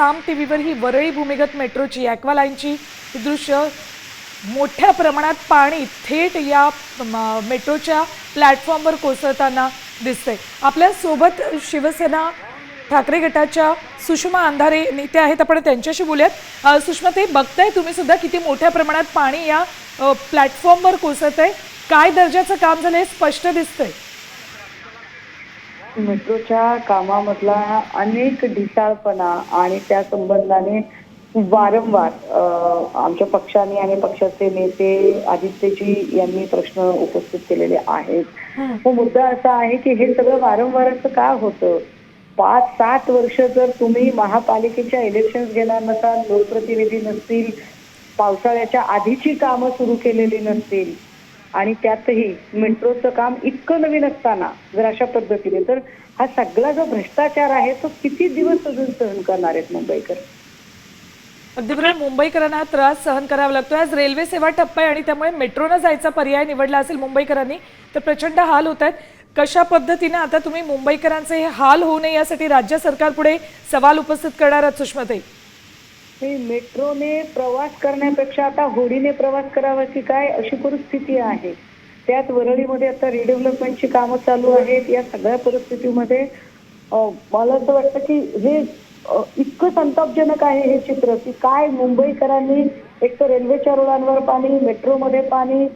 साम T व्हीवर ही वरळी भूमिगत मेट्रोची ॲक्वालाईनची ही दृश्य मोठ्या प्रमाणात पाणी थेट या मेट्रोच्या प्लॅटफॉर्मवर कोसळताना दिसते आपल्यासोबत शिवसेना ठाकरे गटाच्या सुषमा अंधारे नेते आहेत. आपण त्यांच्याशी बोलूयात. सुषमा ते बघताय तुम्ही सुद्धा किती मोठ्या प्रमाणात पाणी या प्लॅटफॉर्मवर कोसळत आहे काय दर्जाचं काम झालं हे स्पष्ट दिसतंय. मेट्रोच्या कामामधला अनेक ढिसाळपणा आणि त्या संबंधाने वारंवार आमच्या पक्षाने आणि पक्षाचे नेते आदित्यजी यांनी प्रश्न उपस्थित केलेले आहेत. मुद्दा असा आहे की हे सगळं वारंवार असं का होतं? पाच सात वर्ष जर तुम्ही महापालिकेच्या इलेक्शन घेणार नसाल लोकप्रतिनिधी नसतील पावसाळ्याच्या आधीची कामं सुरू केलेली नसतील आणि त्यातही मेट्रोचं काम इतकं नवीन असताना जर अशा पद्धतीने तर हा सगळा जो भ्रष्टाचार आहे तो किती दिवस अजून सहन करणार आहेत मुंबईकर? अगदी बरोबर. मुंबईकरांना त्रास सहन करावा लागतो आज रेल्वे सेवा ठप्प आहे आणि त्यामुळे मेट्रोनं जायचा पर्याय निवडला असेल मुंबईकरांनी तर प्रचंड हाल होत आहेत. कशा पद्धतीने आता तुम्ही मुंबईकरांचे हे हाल होऊ नये यासाठी राज्य सरकारपुढे सवाल उपस्थित करणार आहात सुषमाताई? नाही मेट्रोने प्रवास करण्यापेक्षा आता होडीने प्रवास करावा की काय अशी परिस्थिती आहे? त्यात वरळीमध्ये आता रिडेव्हलपमेंटची कामं चालू आहेत. या सगळ्या परिस्थितीमध्ये मला असं वाटतं की हे इतकं संतापजनक आहे हे चित्र की काय मुंबईकरांनी एक तर रेल्वेच्या रुळांवर पाणी मेट्रोमध्ये पाणी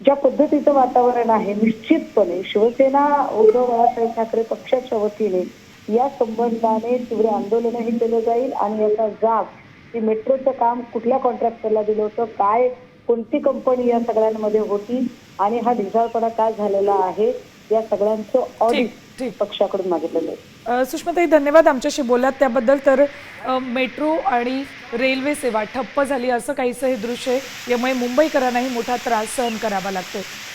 ज्या पद्धतीचं वातावरण आहे निश्चितपणे शिवसेना उद्धव बाळासाहेब ठाकरे पक्षाच्या वतीने या संबंधाने तीव्र आंदोलनही केलं जाईल आणि याचा जाग की मेट्रोचं काम कुठल्या कॉन्ट्रॅक्टरला दिलं होतं? काय कोणती कंपनी या सगळ्यांमध्ये होती? आणि हा ढिसाळपणा काय झालेला आहे? या सगळ्यांचं ऑडिट. पक्षाकडून मागितलेलं आहे. अ, सुषमाताई धन्यवाद आमच्याशी बोललात. त्याबद्दल तर मेट्रो आणि रेल्वे सेवा ठप्प झाली असं काहीसं हे दृश्य आहे. यामुळे मुंबईकरांनाही मोठा त्रास सहन करावा लागतोय.